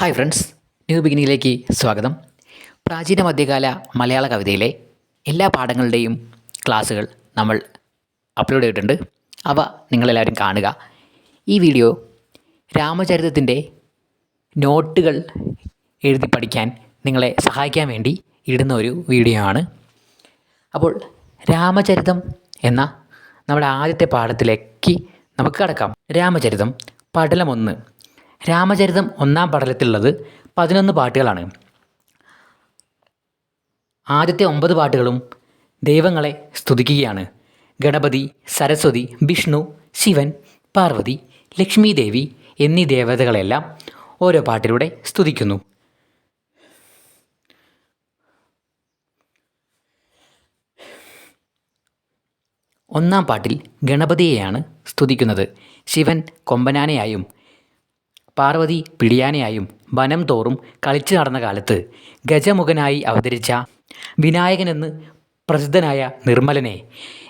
Hi friends new ബിഗിനിങ്ങിലേക്ക് സ്വാഗതം. പ്രാചീന മധ്യകാല മലയാള കവിതയിലെ എല്ലാ പാഠങ്ങളുടെയും ക്ലാസ്സുകൾ നമ്മൾ അപ്ലോഡ് ചെയ്തിട്ടുണ്ട്. അവ നിങ്ങളെല്ലാവരും കാണുക. ഈ വീഡിയോ രാമചരിതത്തിന്റെ നോട്ടുകൾ എഴുതി പഠിക്കാൻ നിങ്ങളെ സഹായിക്കാൻ വേണ്ടി ഇടുന്ന ഒരു വീഡിയോ ആണ്. അപ്പോൾ രാമചരിതം എന്ന നമ്മുടെ ആദ്യത്തെ പാഠത്തിലേക്ക് നമുക്ക് കടക്കാം. രാമചരിതം പടലമൊന്ന് രാമചരിതം ഒന്നാം പടലത്തിലുള്ളത് പതിനൊന്ന് പാട്ടുകളാണ്. ആദ്യത്തെ ഒമ്പത് പാട്ടുകളും ദൈവങ്ങളെ സ്തുതിക്കുകയാണ്. ഗണപതി സരസ്വതി വിഷ്ണു ശിവൻ പാർവതി ലക്ഷ്മി ദേവി എന്നീ ദേവതകളെല്ലാം ഓരോ പാട്ടിലൂടെ സ്തുതിക്കുന്നു. ഒന്നാം പാട്ടിൽ ഗണപതിയെയാണ് സ്തുതിക്കുന്നത്. ശിവൻ കൊമ്പനാനയായും പാർവതി പിടിയാനയായും വനം തോറും കളിച്ചു നടന്ന കാലത്ത് ഗജമുഖനായി അവതരിച്ച വിനായകനെന്ന് പ്രസിദ്ധനായ നിർമ്മലനെ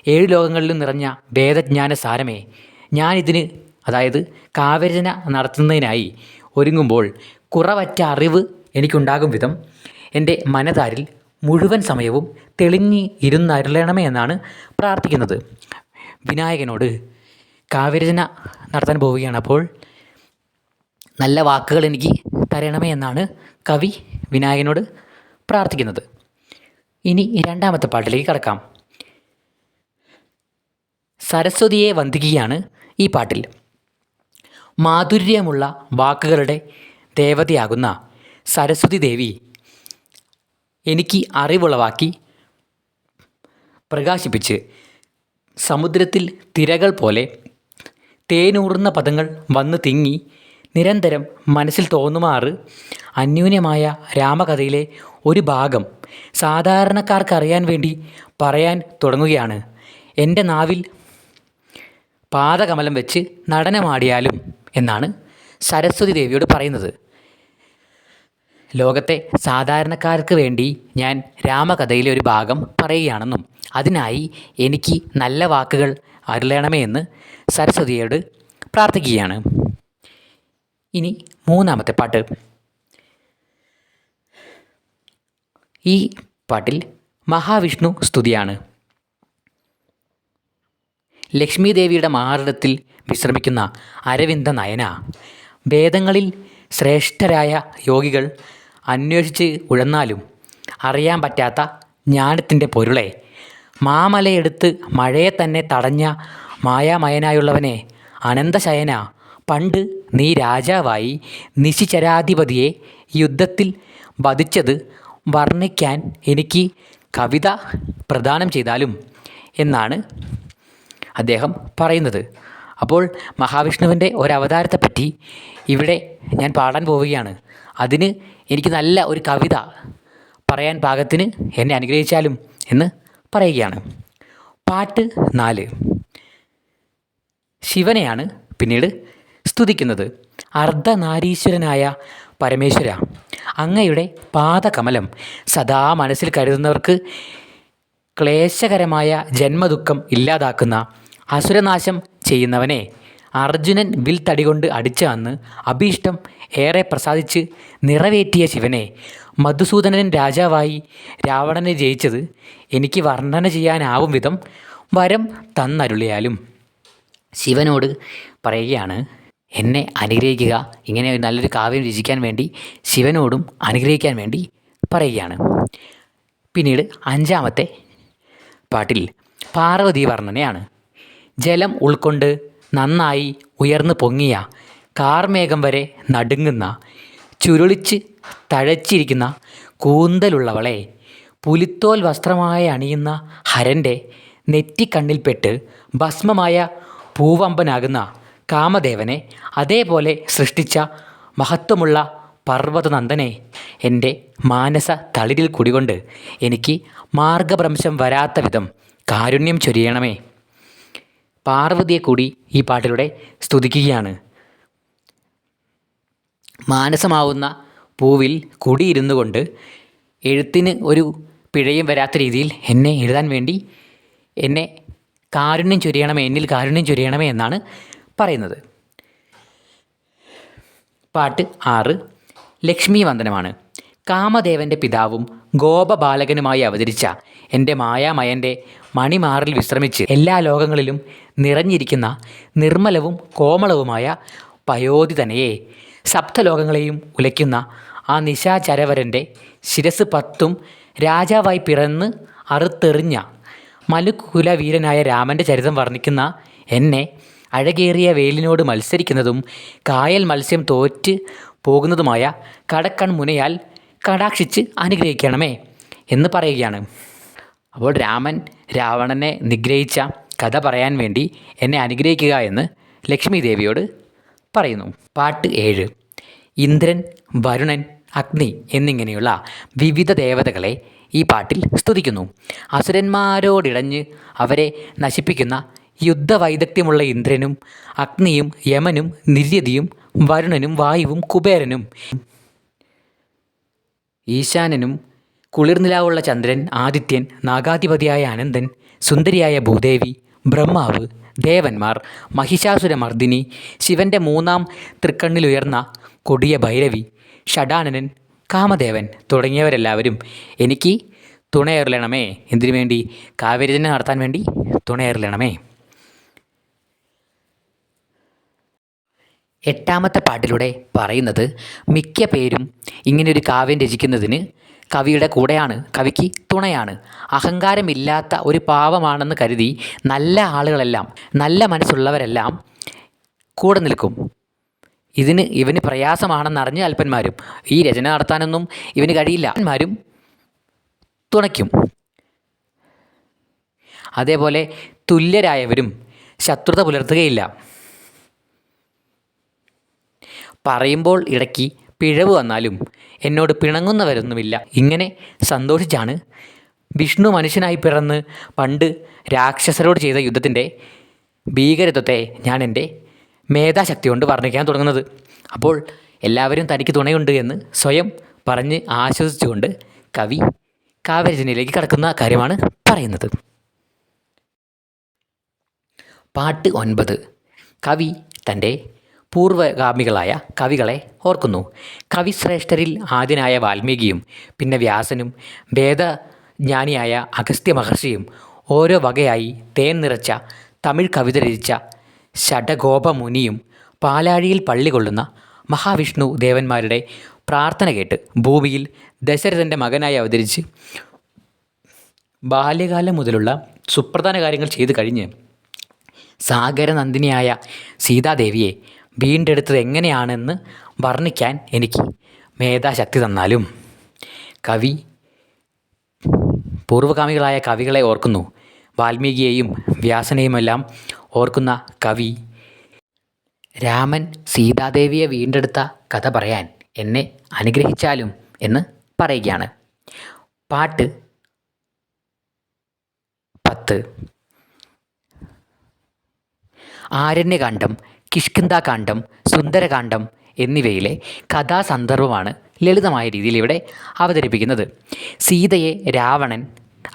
ഏഴു ലോകങ്ങളിലും നിറഞ്ഞ വേദജ്ഞാന സാരമേ ഞാനിതിന് അതായത് കാവ്യരചന നടത്തുന്നതിനായി ഒരുങ്ങുമ്പോൾ കുറവറ്റ അറിവ് എനിക്കുണ്ടാകും വിധം എന്റെ മനതാരിൽ മുഴുവൻ സമയവും തെളിഞ്ഞ് ഇരുന്നരുളണമേ എന്നാണ് പ്രാർത്ഥിക്കുന്നത്. വിനായകനോട് കാവ്യരചന നടത്താൻ പോവുകയാണ് അപ്പോൾ നല്ല വാക്കുകൾ എനിക്ക് തരണമേ എന്നാണ് കവി വിനായകനോട് പ്രാർത്ഥിക്കുന്നത്. ഇനി രണ്ടാമത്തെ പാട്ടിലേക്ക് കടക്കാം. സരസ്വതിയെ വന്ദിക്കുകയാണ് ഈ പാട്ടിൽ. മാധുര്യമുള്ള വാക്കുകളുടെ ദേവതയാകുന്ന സരസ്വതി ദേവി എനിക്ക് അറിവുളവാക്കി പ്രകാശിപ്പിച്ച് സമുദ്രത്തിൽ തിരകൾ പോലെ തേനൂറുന്ന പദങ്ങൾ വന്ന് തിങ്ങി നിരന്തരം മനസ്സിൽ തോന്നുമാറ് അന്യൂന്യമായ രാമകഥയിലെ ഒരു ഭാഗം സാധാരണക്കാർക്കറിയാൻ വേണ്ടി പറയാൻ തുടങ്ങുകയാണ്. എന്റെ നാവിൽ പാദകമലം വെച്ച് നടനമാടിയാലും എന്നാണ് സരസ്വതി ദേവിയോട് പറയുന്നത്. ലോകത്തെ സാധാരണക്കാർക്ക് വേണ്ടി ഞാൻ രാമകഥയിലെ ഒരു ഭാഗം പറയുകയാണെന്നും അതിനായി എനിക്ക് നല്ല വാക്കുകൾ അരുളണമേ എന്ന് സരസ്വതിയോട് പ്രാർത്ഥിക്കുകയാണ്. ഇനി മൂന്നാമത്തെ പാട്ട്. ഈ പാട്ടിൽ മഹാവിഷ്ണു സ്തുതിയാണ്. ലക്ഷ്മി ദേവിയുടെ മാറിടത്തിൽ വിശ്രമിക്കുന്ന അരവിന്ദ നയന. വേദങ്ങളിൽ ശ്രേഷ്ഠരായ യോഗികൾ അന്വേഷിച്ച് ഉഴന്നാലും അറിയാൻ പറ്റാത്ത ജ്ഞാനത്തിന്റെ പൊരുളെ. മാമലയെടുത്ത് മഴയെ തന്നെ തടഞ്ഞ മായാമയനായുള്ളവനെ അനന്തശയന പണ്ട് നീ രാജാവായി നിശിചരാധിപതിയെ യുദ്ധത്തിൽ വധിച്ചത് വർണിക്കാൻ എനിക്ക് കവിത പ്രദാനം ചെയ്താലും എന്നാണ് അദ്ദേഹം പറയുന്നത്. അപ്പോൾ മഹാവിഷ്ണുവിന്റെ ഒരവതാരത്തെപ്പറ്റി ഇവിടെ ഞാൻ പാടാൻ പോവുകയാണ്. അതിന് എനിക്ക് നല്ല ഒരു കവിത പറയാൻ പാകത്തിന് എന്നെ അനുഗ്രഹിച്ചാലും എന്ന് പറയുകയാണ്. പാട്ട് നാല്. ശിവനെയാണ് പിന്നീട് സ്തുതിക്കുന്നത് അർദ്ധനാരീശ്വരനായ പരമേശ്വര. അങ്ങയുടെ പാദകമലം സദാ മനസ്സിൽ കരുതുന്നവർക്ക് ക്ലേശകരമായ ജന്മദുഃഖം ഇല്ലാതാക്കുന്ന അസുരനാശം ചെയ്യുന്നവനെ അർജുനൻ വിൽ തടികൊണ്ട് അടിച്ച അന്ന് അഭീഷ്ടം ഏറെ പ്രസാദിച്ച് നിറവേറ്റിയ ശിവനെ മധുസൂദനൻ രാജാവായി രാവണനെ ജയിച്ചത് എനിക്ക് വർണന ചെയ്യാനാവും വിധം വരം തന്നരുളിയാലും. ശിവനോട് പറയുകയാണ് എന്നെ അനുഗ്രഹിക്കുക. ഇങ്ങനെ നല്ലൊരു കാവ്യം രചിക്കാൻ വേണ്ടി ശിവനോടും അനുഗ്രഹിക്കാൻ വേണ്ടി പറയുകയാണ്. പിന്നീട് അഞ്ചാമത്തെ പാട്ടിൽ പാർവതി വർണനയാണ്. ജലം ഉൾക്കൊണ്ട് നന്നായി ഉയർന്നു പൊങ്ങിയ കാർമേഘം വരെ നടുങ്ങുന്ന ചുരുളിച്ച് തഴച്ചിരിക്കുന്ന കൂന്തലുള്ളവളെ പുലിത്തോൽ വസ്ത്രമായി അണിയുന്ന ഹരന്റെ നെറ്റിക്കണ്ണിൽപ്പെട്ട് ഭസ്മമായ പൂവമ്പനാകുന്ന കാമദേവനെ അതേപോലെ സൃഷ്ടിച്ച മഹത്വമുള്ള പർവതനന്ദനെ എന്റെ മാനസ തളിരിൽ കുടികൊണ്ട് എനിക്ക് മാർഗഭ്രംശം വരാത്ത വിധം കാരുണ്യം ചൊരിയണമേ. പാർവതിയെ കൂടി ഈ പാട്ടിലൂടെ സ്തുതിക്കുകയാണ്. മാനസമാവുന്ന പൂവിൽ കുടിയിരുന്നു കൊണ്ട് എഴുത്തിന് ഒരു പിഴയും വരാത്ത രീതിയിൽ എന്നെ എഴുതാൻ വേണ്ടി എന്നെ കാരുണ്യം ചൊരിയണമേ എന്നിൽ കാരുണ്യം ചൊരിയണമേ എന്നാണ് പറയുന്നത്? പാട്ട് ആറ്. ലക്ഷ്മി വന്ദനമാണ് കാമദേവന്റെ പിതാവും ഗോപബാലകനുമായി അവതരിച്ച എന്റെ മായാമയന്റെ മണിമാറിൽ വിശ്രമിച്ച് എല്ലാ ലോകങ്ങളിലും നിറഞ്ഞിരിക്കുന്ന നിർമ്മലവും കോമളവുമായ പയോധി തനയെ സപ്തലോകങ്ങളെയും ഉലയ്ക്കുന്ന ആ നിശാചരവരന്റെ ശിരസ് പത്തും രാജാവായി പിറന്ന് അറുത്തെറിഞ്ഞ മലുകുലവീരനായ രാമന്റെ ചരിതം വർണിക്കുന്ന എന്നെ അഴകേറിയ വേലിനോട് മത്സരിക്കുന്നതും കായൽ മത്സ്യം തോറ്റ് പോകുന്നതുമായ കടക്കൺ മുനയാൽ കടാക്ഷിച്ച് അനുഗ്രഹിക്കണമേ എന്ന് പറയുകയാണ്. അപ്പോൾ രാമൻ രാവണനെ നിഗ്രഹിച്ച കഥ പറയാൻ വേണ്ടി എന്നെ അനുഗ്രഹിക്കുക എന്ന് ലക്ഷ്മി ദേവിയോട് പറയുന്നു. പാട്ട് ഏഴ്. ഇന്ദ്രൻ വരുണൻ അഗ്നി എന്നിങ്ങനെയുള്ള വിവിധ ദേവതകളെ ഈ പാട്ടിൽ സ്തുതിക്കുന്നു. അസുരന്മാരോടിടഞ്ഞ് അവരെ നശിപ്പിക്കുന്ന യുദ്ധവൈദഗ്ധ്യമുള്ള ഇന്ദ്രനും അഗ്നിയും യമനും നിര്യതിയും വരുണനും വായുവും കുബേരനും. ഈശാനനും കുളിർനിലാവുള്ള ചന്ദ്രൻ ആദിത്യൻ നാഗാധിപതിയായ അനന്തൻ സുന്ദരിയായ ഭൂദേവി ബ്രഹ്മാവ് ദേവന്മാർ മഹിഷാസുരമർദിനി ശിവന്റെ മൂന്നാം തൃക്കണ്ണിലുയർന്ന കൊടിയ ഭൈരവി ഷഡാനനൻ കാമദേവൻ തുടങ്ങിയവരെല്ലാവരും എനിക്ക് തുണയേറിലണമേ എന്തിനു വേണ്ടി കാവ്യരചന നടത്താൻ വേണ്ടി തുണയേറിലണമേ എട്ടാമത്തെ പാട്ടിലൂടെ പറയുന്നത് മിക്ക പേരും ഇങ്ങനെയൊരു കാവ്യം രചിക്കുന്നതിന് കവിയുടെ കൂടെയാണ് കവിക്ക് തുണയാണ്. അഹങ്കാരമില്ലാത്ത ഒരു പാവമാണെന്ന് കരുതി നല്ല ആളുകളെല്ലാം നല്ല മനസ്സുള്ളവരെല്ലാം കൂടെ നിൽക്കും. ഇതിന് ഇവന് പ്രയാസമാണെന്നറിഞ്ഞ അല്പന്മാരും ഈ രചന നടത്താനൊന്നും ഇവന് കഴിയില്ല. അല്പന്മാരും തുണയ്ക്കും. അതേപോലെ തുല്യരായവരും ശത്രുത പുലർത്തുകയില്ല. പറയുമ്പോൾ ഇടയ്ക്ക് പിഴവ് വന്നാലും എന്നോട് പിണങ്ങുന്നവരൊന്നുമില്ല. ഇങ്ങനെ സന്തോഷിച്ചാണ് വിഷ്ണു മനുഷ്യനായി പിറന്ന് പണ്ട് രാക്ഷസരോട് ചെയ്ത യുദ്ധത്തിന്റെ ഭീകരത്വത്തെ ഞാൻ എന്റെ മേധാശക്തി കൊണ്ട് വർണിക്കാൻ തുടങ്ങുന്നത്. അപ്പോൾ എല്ലാവരും തനിക്ക് തുണയുണ്ട് എന്ന് സ്വയം പറഞ്ഞ് ആശ്വസിച്ചുകൊണ്ട് കവി കാവ്യരചനയിലേക്ക് കടക്കുന്ന കാര്യമാണ് പറയുന്നത്. പാട്ട് ഒൻപത്. കവി തന്റെ പൂർവഗാമികളായ കവികളെ ഓർക്കുന്നു. കവിശ്രേഷ്ഠരിൽ ആദ്യനായ വാൽമീകിയും പിന്നെ വ്യാസനും വേദജ്ഞാനിയായ അഗസ്ത്യ മഹർഷിയും ഓരോ വകയായി തേൻ നിറച്ച തമിഴ് കവിത രചിച്ച ഷഡഗോപമുനിയും പാലാഴിയിൽ പള്ളി കൊള്ളുന്ന മഹാവിഷ്ണു ദേവന്മാരുടെ പ്രാർത്ഥന കേട്ട് ഭൂമിയിൽ ദശരഥന്റെ മകനായി അവതരിച്ച് ബാല്യകാലം മുതലുള്ള സുപ്രധാന കാര്യങ്ങൾ ചെയ്തു കഴിഞ്ഞ് സാഗരനന്ദിനിയായ സീതാദേവിയെ വീണ്ടെടുത്തത് എങ്ങനെയാണെന്ന് വർണിക്കാൻ എനിക്ക് മേധാശക്തി തന്നാലും. കവി പൂർവകാമികളായ കവികളെ ഓർക്കുന്നു. വാൽമീകിയെയും വ്യാസനെയുമെല്ലാം ഓർക്കുന്ന കവി രാമൻ സീതാദേവിയെ വീണ്ടെടുത്ത കഥ പറയാൻ എന്നെ അനുഗ്രഹിച്ചാലും എന്ന് പറയുകയാണ്. പാട്ട് പത്ത്. ആരണ്യകാന്ഡം കിഷ്കിന്ധാകാന്ഡം സുന്ദരകാന്ഡം എന്നിവയിലെ കഥാസന്ദർഭമാണ് ലളിതമായ രീതിയിൽ ഇവിടെ അവതരിപ്പിക്കുന്നത്. സീതയെ രാവണൻ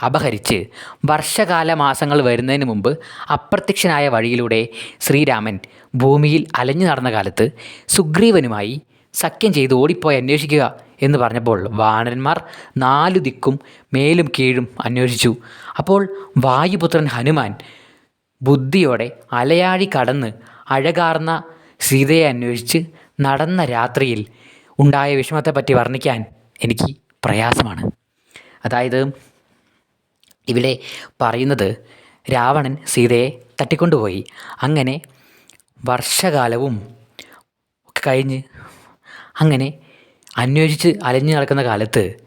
അപഹരിച്ച് വർഷകാല മാസങ്ങൾ വരുന്നതിന് മുമ്പ് അപ്രത്യക്ഷനായ വഴിയിലൂടെ ശ്രീരാമൻ ഭൂമിയിൽ അലഞ്ഞു നടന്ന കാലത്ത് സുഗ്രീവനുമായി സഖ്യം ചെയ്ത് ഓടിപ്പോയി അന്വേഷിക്കുക എന്ന് പറഞ്ഞപ്പോൾ വാനരന്മാർ നാലു ദിക്കും മേലും കീഴും അന്വേഷിച്ചു. അപ്പോൾ വായുപുത്രൻ ഹനുമാൻ ബുദ്ധിയോടെ അലയാഴി കടന്ന് അഴകാർന്ന സീതയെ അന്വേഷിച്ച് നടന്ന രാത്രിയിൽ ഉണ്ടായ വിഷമത്തെപ്പറ്റി വർണിക്കാൻ എനിക്ക് പ്രയാസമാണ്. അതായത് ഇവിടെ പറയുന്നത് രാവണൻ സീതയെ തട്ടിക്കൊണ്ടുപോയി. അങ്ങനെ വർഷകാലവും ഒക്കെ കഴിഞ്ഞ് അങ്ങനെ അന്വേഷിച്ച് അലഞ്ഞു നടക്കുന്ന കാലത്ത്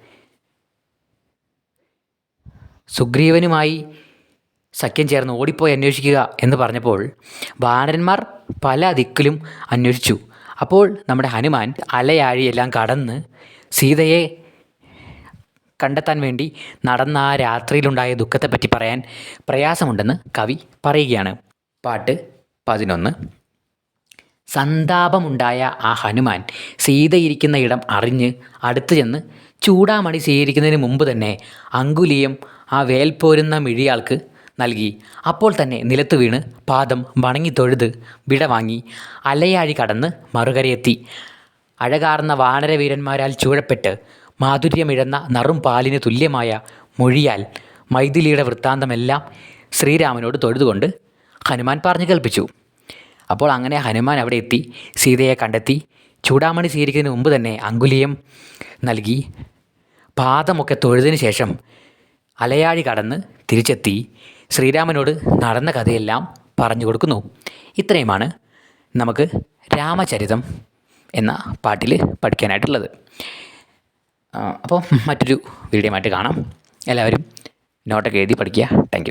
സുഗ്രീവനുമായി സഖ്യം ചേർന്ന് ഓടിപ്പോയി അന്വേഷിക്കുക എന്ന് പറഞ്ഞപ്പോൾ വാനരന്മാർ പല ദിക്കിലും അന്വേഷിച്ചു. അപ്പോൾ നമ്മുടെ ഹനുമാൻ അലയാഴിയെല്ലാം കടന്ന് സീതയെ കണ്ടെത്താൻ വേണ്ടി നടന്ന ആ രാത്രിയിലുണ്ടായ ദുഃഖത്തെപ്പറ്റി പറയാൻ പ്രയാസമുണ്ടെന്ന് കവി പറയുകയാണ്. പാട്ട് പതിനൊന്ന്. സന്താപമുണ്ടായ ആ ഹനുമാൻ സീതയിരിക്കുന്ന ഇടം അറിഞ്ഞ് അടുത്തു ചെന്ന് ചൂടാമണി സ്വീകരിക്കുന്നതിന് മുമ്പ് തന്നെ അങ്കുലിയം ആ വേൽപോരുന്ന മിഴിയാൾക്ക് നൽകി. അപ്പോൾ തന്നെ നിലത്ത് വീണ് പാദം വണങ്ങി തൊഴുത് വിടവാങ്ങി അലയാഴി കടന്ന് മറുകരയെത്തി. അഴകാർന്ന വാനരവീരന്മാരാൽ ചൂഴപ്പെട്ട് മാധുര്യമിഴന്ന നറും പാലിന് തുല്യമായ മൊഴിയാൽ മൈഥിലിയുടെ വൃത്താന്തമെല്ലാം ശ്രീരാമനോട് തൊഴുതുകൊണ്ട് ഹനുമാൻ പറഞ്ഞു കേൾപ്പിച്ചു. അപ്പോൾ അങ്ങനെ ഹനുമാൻ അവിടെ എത്തി സീതയെ കണ്ടെത്തി ചൂടാമണി സ്വീകരിക്കുന്നതിന് മുമ്പ് തന്നെ അങ്കുലിയം നൽകി. പാദമൊക്കെ തൊഴുതിന് ശേഷം അലയാഴി കടന്ന് തിരിച്ചെത്തി. ശ്രീരാമനോട് നടന്ന കഥയെല്ലാം പറഞ്ഞു കൊടുക്കുന്നു. ഇത്രയുമാണ് നമുക്ക് രാമചരിതം എന്ന പാട്ടിൽ പഠിക്കാനായിട്ടുള്ളത്. അപ്പോൾ മറ്റൊരു വീഡിയോ ആയിട്ട് കാണാം. എല്ലാവരും നോട്ടൊക്കെ എഴുതി പഠിക്കുക. താങ്ക്